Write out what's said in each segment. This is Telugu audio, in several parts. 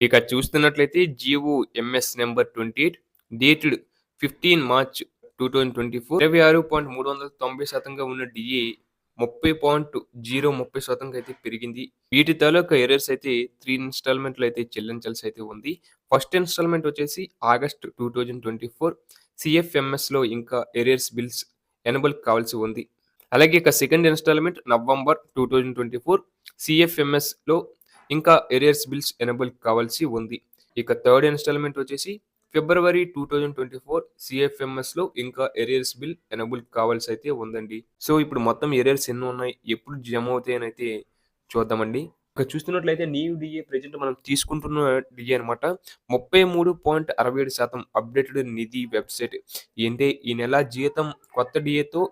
ఇక చూస్తున్నట్లయితే GO MS number twenty eight dated fifteen March two thousand twenty four ఇరవై ఆరు పాయింట్ మూడు వందల తొంభై శాతంగా ఉన్న డిఏ ముప్పై పాయింట్ జీరో ముప్పై శాతంగా అయితే పెరిగింది. వీటి తాలూకా ఎర్రర్స్ అయితే త్రీ ఇన్స్టాల్మెంట్లు అయితే చెల్లించాల్సి అయితే ఉంది. ఫస్ట్ ఇన్స్టాల్మెంట్ వచ్చేసి August two thousand twenty four సిఎఫ్ఎంఎస్లో ఇంకా ఎరియర్స్ బిల్స్ ఎనబుల్ కావాల్సి ఉంది. అలాగే ఇక second instalment November two thousand twenty four సిఎఫ్ఎంఎస్లో ఇంకా ఎరియర్స్ బిల్స్ ఎనబుల్ కావాల్సి ఉంది. ఇక థర్డ్ ఇన్స్టాల్మెంట్ వచ్చేసి February two thousand twenty four సిఎఫ్ఎంఎస్లో ఇంకా ఎరియర్స్ బిల్ ఎనబుల్ కావాల్సి అయితే ఉందండి. సో ఇప్పుడు మొత్తం ఎరియర్స్ ఎన్ని ఉన్నాయి? ఎప్పుడు జమ అవుతాయని అయితే చూద్దామండి. ఇక చూస్తున్నట్లయితే న్యూ డిఏ ప్రజెంట్ మనం తీసుకుంటున్న డిఏ అనమాట ముప్పై మూడు పాయింట్ అరవై ఏడు శాతం అప్డేటెడ్ నిధి వెబ్సైట్ ఏంటంటే ఈ నెల జీతం కొత్త డిఏతో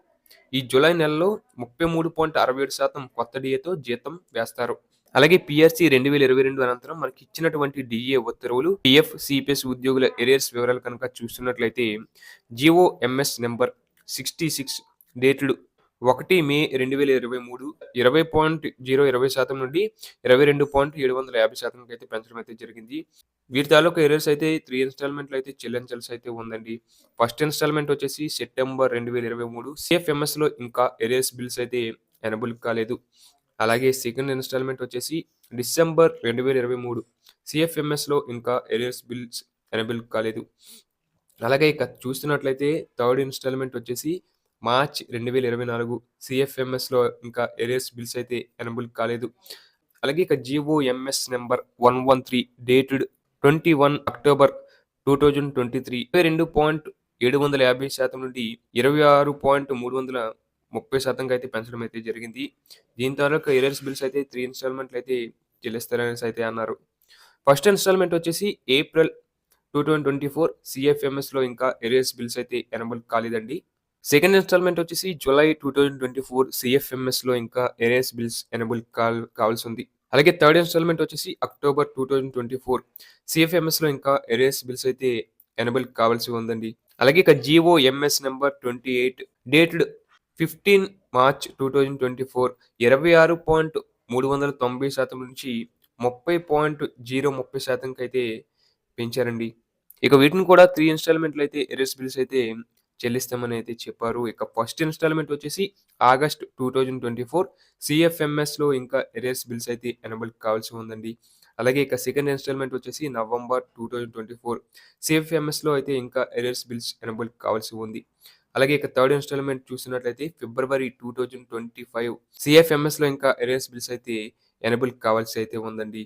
ఈ జూలై నెలలో ముప్పై మూడు పాయింట్ అరవై ఏడు శాతం కొత్త డిఏతో జీతం వేస్తారు. అలాగే పిఆర్సీ రెండు వేల ఇరవై రెండు అనంతరం మనకి ఇచ్చినటువంటి డిఏ ఉత్తర్వులు పిఎఫ్ సిపిఎస్ ఉద్యోగుల ఎరియర్స్ వివరాలు కనుక చూస్తున్నట్లయితే GO MS number sixty six డేట్లు ఒకటి మే రెండు వేల ఇరవై మూడు ఇరవై పాయింట్ జీరో ఇరవై శాతం నుండి ఇరవై రెండు పాయింట్ ఏడు వందల యాభై శాతంకి అయితే పెంచడం అయితే జరిగింది. వీరి తాలూకా ఎరియర్స్ అయితే త్రీ ఇన్స్టాల్మెంట్లు అయితే చెల్లించాల్సి అయితే ఉందండి. ఫస్ట్ ఇన్స్టాల్మెంట్ వచ్చేసి సెప్టెంబర్ రెండు వేల ఇరవై మూడు. సిఎఫ్ఎంఎస్లో ఇంకా ఎరియర్స్ బిల్స్ అయితే ఎనబుల్ కాలేదు. అలాగే సెకండ్ ఇన్స్టాల్మెంట్ వచ్చేసి డిసెంబర్ రెండు వేల ఇరవై మూడు సిఎఫ్ఎంఎస్లో ఇంకా ఎరియర్స్ బిల్స్ ఎనబిల్ కాలేదు. అలాగే ఇక చూస్తున్నట్లయితే థర్డ్ ఇన్స్టాల్మెంట్ వచ్చేసి మార్చ్ రెండు వేల ఇరవై నాలుగు సిఎఫ్ఎంఎస్లో ఇంకా ఎరియర్స్ బిల్స్ అయితే ఎనబుల్ కాలేదు. అలాగే ఇక GO MS number one one three dated twenty one October two thousand twenty three రెండు పాయింట్ ఏడు వందల యాభై శాతం నుండి ఇరవై ఆరు పాయింట్ మూడు వందల ముప్పై శాతంగా అయితే పెంచడం అయితే జరిగింది. దీని తాలూకా ఎరియర్స్ బిల్స్ అయితే త్రీ ఇన్స్టాల్మెంట్లు అయితే చెల్లిస్తారనేసి అయితే అన్నారు. ఫస్ట్ ఇన్స్టాల్మెంట్ వచ్చేసి April two thousand twenty four సిఎఫ్ఎంఎస్లో ఇంకా ఎరియర్స్ బిల్స్ అయితే ఎనబుల్ కాలేదండి. సెకండ్ ఇన్స్టాల్మెంట్ వచ్చేసి July two thousand twenty four సిఎఫ్ఎంఎస్లో ఇంకా ఎరియర్స్ బిల్స్ ఎనబుల్ కాల్ కావాల్సి ఉంది అలాగే థర్డ్ ఇన్స్టాల్మెంట్ వచ్చేసి October two thousand twenty four సిఎఫ్ఎంఎస్లో ఇంకా ఎరియర్స్ బిల్స్ అయితే ఎనబుల్ కావాల్సి ఉందండి. అలాగే ఇక GO MS number twenty eight dated fifteen March two thousand twenty four ఇరవై ఆరు పాయింట్ మూడు వందల తొంభై శాతం నుంచి ముప్పై పాయింట్ జీరో ముప్పై శాతంకి అయితే పెంచారండి. ఇక వీటిని కూడా త్రీ ఇన్స్టాల్మెంట్లు అయితే ఎరెస్ బిల్స్ అయితే చెల్లిస్తామని అయితే చెప్పారు. ఇక ఫస్ట్ ఇన్స్టాల్మెంట్ వచ్చేసి August two thousand twenty four సిఎఫ్ఎంఎస్లో ఇంకా ఎరెస్ బిల్స్ అయితే ఎనబుల్ కావాల్సి ఉందండి. అలాగే ఇక సెకండ్ ఇన్స్టాల్మెంట్ వచ్చేసి November two thousand twenty four సిఎఫ్ఎంఎస్లో అయితే ఇంకా ఎరెస్ బిల్స్ ఎనబుల్ కావాల్సి ఉంది. అలాగే ఇక థర్డ్ ఇన్స్టాల్మెంట్ చూసినట్లయితే February two thousand twenty five సిఎఫ్ఎంఎస్లో ఇంకా ఎరియర్స్ బిల్స్ అయితే ఎనబుల్ కావాల్సి అయితే ఉందండి.